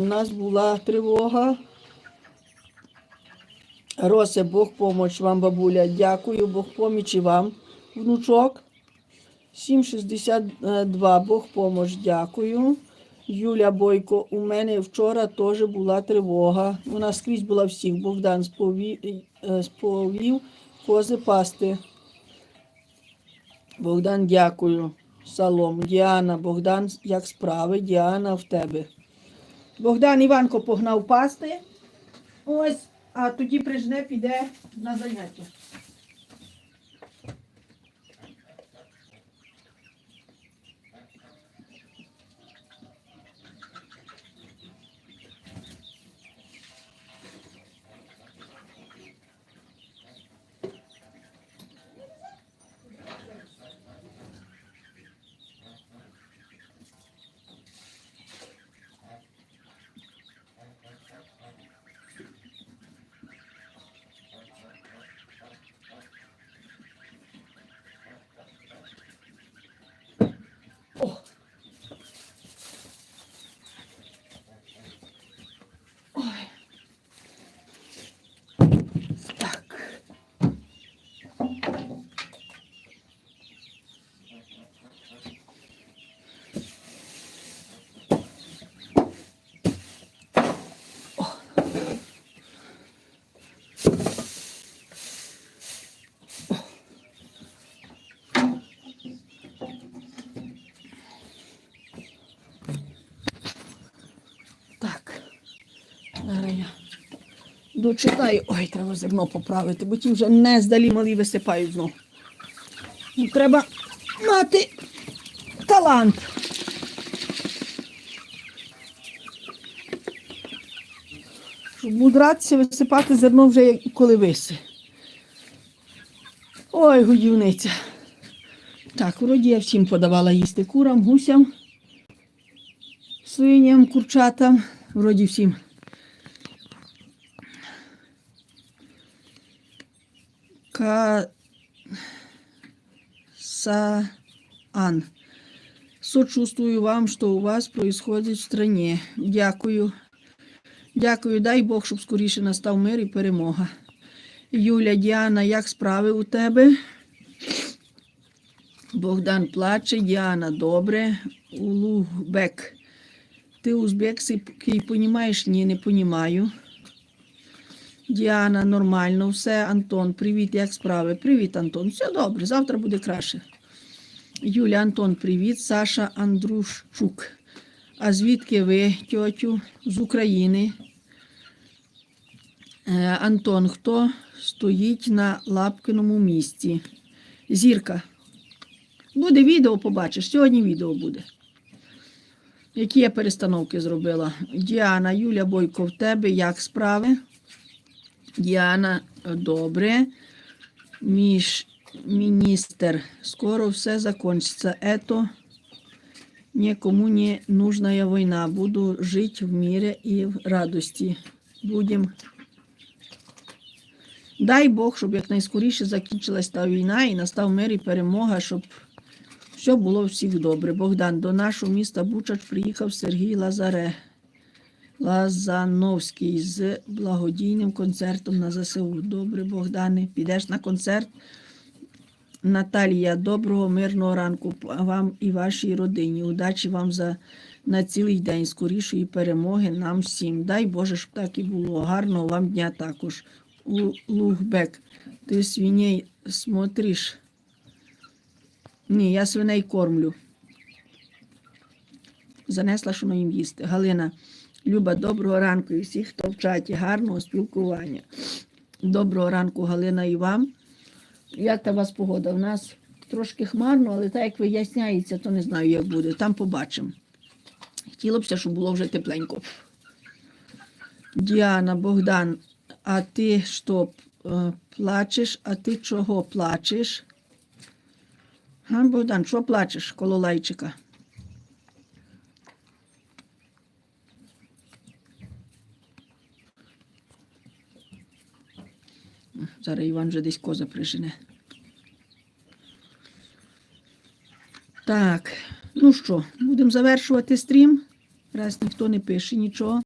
У нас була тривога. Росе, Бог помоч вам, бабуля. Дякую, Бог поміч і вам, внучок. 7,62. Бог помоч, дякую. Юля Бойко, у мене вчора теж була тривога. Вона скрізь була всіх. Богдан сповів, е, сповів кози пасти. Богдан, дякую. Салом. Діана, Богдан, як справи? Діана в тебе. Богдан Іванко погнав пасти. Ось, а тоді прижне, піде на заняття. Так. Так. Зараз я дочитаю. Ой, треба зерно поправити, бо ті вже не здалі малі висипають знов. Ну, Треба мати талант. Щоб мудратися висипати зерно вже коли виси. Ой, годівниця. Так, вроді я всім подавала їсти курам, гусям, свиням, курчатам. Вроді всім. Касаан. Сочувствую вам, что у вас происходит в стране. Дякую. Дякую, дай Бог, щоб скоріше настав мир і перемога. Юля, Діана, як справи у тебе? Богдан плаче, Діана, добре. Улугбек. Ти узбекський понімаєш? Ні, не понімаю. Діана, нормально, все. Антон, привіт, як справи? Привіт, Антон. Все добре, завтра буде краще. Юля, Антон, привіт. Саша Андрушчук. А звідки ви, тьотю? З України. Е, Антон, хто стоїть на лапкиному місці? Зірка. Буде відео, побачиш. Сьогодні відео буде. Які я перестановки зробила? Діана, Юля Бойко, в тебе як справи? Діана, добре. Між міністр, скоро все закончится. Это никому не нужная война. Буду жить в мире и в радості. Будем. Дай Бог, щоб якнайскоріше закінчилась та війна і настав мир і перемога, щоб все було всіх добре. Богдан, до нашого міста Бучач приїхав Сергій Лазаре. Лазановський з благодійним концертом на ЗСУ. Добре, Богдане, підеш на концерт. Наталія, доброго, мирного ранку вам і вашій родині. Удачі вам за на цілий день, скорішої перемоги нам всім. Дай Боже, щоб так і було. Гарного вам дня також. Лугбек, ти свиней смотриш? Ні, я свиней кормлю. Занесла, що їм їсти. Галина, Люба, доброго ранку і всіх, хто в чаті. Гарного спілкування. Доброго ранку, Галина, і вам. Як та вас погода? У нас трошки хмарно, але так як виясняється, то не знаю, як буде. Там побачимо. Хотілося б, щоб було вже тепленько. Діана, Богдан, а ти що е, плачеш? А ти чого плачеш? Га, Богдан, що плачеш коло лайчика? Зараз Іван вже десь коза прижене. Так, ну що, будемо завершувати стрім. Раз ніхто не пише нічого.